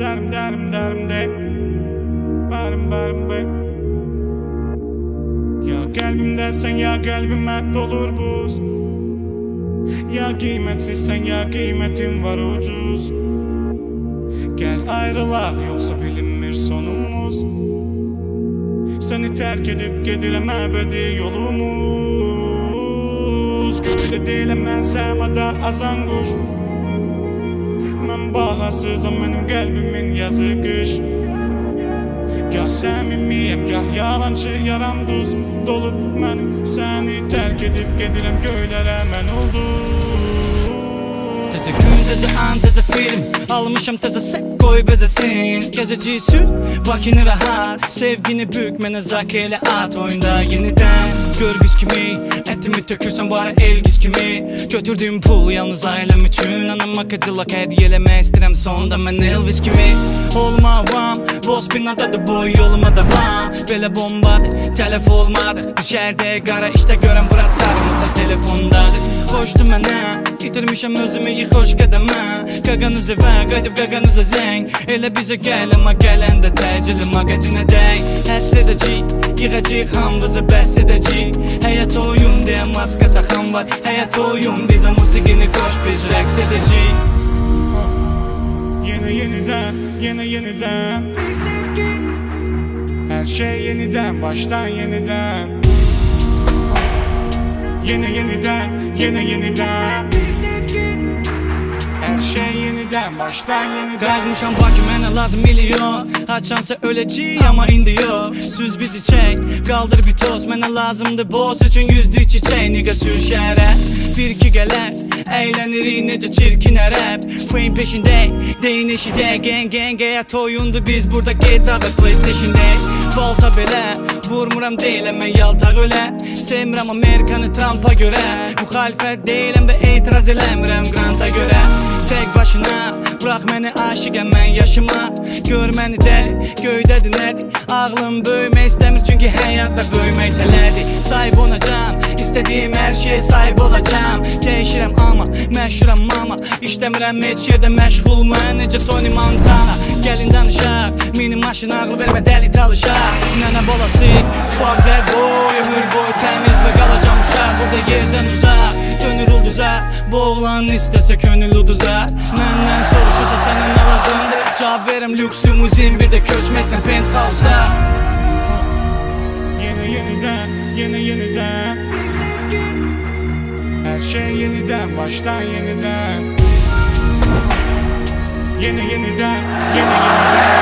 derim derim derim de. Barım barım be. Ya kalbimde sen ya kalbime dolur buz. Ya kıymetsizsen ya kıymetin var ucuz. Gel ayrılak yoksa bilinmir sonumuz. Seni terk edip gedirem ebedi yolumuz. Göyde değilim ben sevmada azan kuş Ben baharsızım benim kalbimin yazı kış. Gah samimiyim gah yalancı yaram duz. Dolur benim seni terk edip gedirem göylere men oldum Teze gün, teze an, teze film. Almışam teze sek koy bezesin Gezeci süt, vakini rahat Sevgini bükmene zak ele at Oyunda. Yeniden Görgüz kimi. Etimi tökürsen bari elgiz kimi. Götürdüğüm pul yalnız ailem için. Anama kıcılak hediyeleme istirem sonda ben Elvis kimi. Olma vam Boz binada da boy yoluma devam. Böyle bombadı telef olmadı Dışarıda kara işte gören bıraklarımıza telefondadır. Koştum ben Yitirmişim özümü yık hoş kademe. Gaganızı ver qayıdıb gaganıza zəng Elə bizə gəl amma gələn də təcili mağazinə dəy Həsr edəcək Yığacaq hamımızı bəhs edəcək Həyat oyun deyə maska taxan var. Həyat oyun bizə musiqini qoş biz rəqs edəcək Yeni yeniden, yeni yeniden. Bir Her şey yeniden, baştan yeniden. Yeni yeniden, yeni yeniden yeniden, baştan yeniden. Qayıtmışam Bakı mənə lazım milyon. Açansa öləcək amma indi yox Süz bizi çək, qaldır bir toz. Mənə lazımdır boz üçün yüzdük çiçək Niqə sür şəhərə, bir iki gələr Əylənirik necə çirkin ərəb Fame peşindəyik, deyin eşidək Gang gang həyat oyundu biz burada GTA-da Playstation-dəyik Balta belə, vurmuram deyiləm mən yaltaq ölə Sevmirəm Amerikanı Trumpa görə Müxalifət deyiləm və etiraz eləmirəm Granta görə Bırak məni aşıqəm mən yaşıma. Gör məni dəli, göydədir nədir? Ağlım böyümək istəmir çünki həyatda böyümək tələdir. Sahib olacağım, istədiyim hər şeyə sahib olacağım Dəyişirəm amma, məşhuram mama. İşləmirəm heç yerdə məşğul mən. Necə Tony Montana? Gəlin danışaq, mini maşın ağlı vermə dəli talışaq. Nənə bolası, fuck that boy Ömür boyu təmiz və qalacam uşaq. Burada yerdən uzaq, dönür ulduza Bu oğlan istəsə könül uduza Məndən soruşursa sənə nə lazımdır Cavab verəm lüks limuzin bir də köçməzsən penthouse'a. Yeni yeniden, yeni sevgi Her şey yeniden, baştan yeniden. Yeni yeniden, yeni yeniden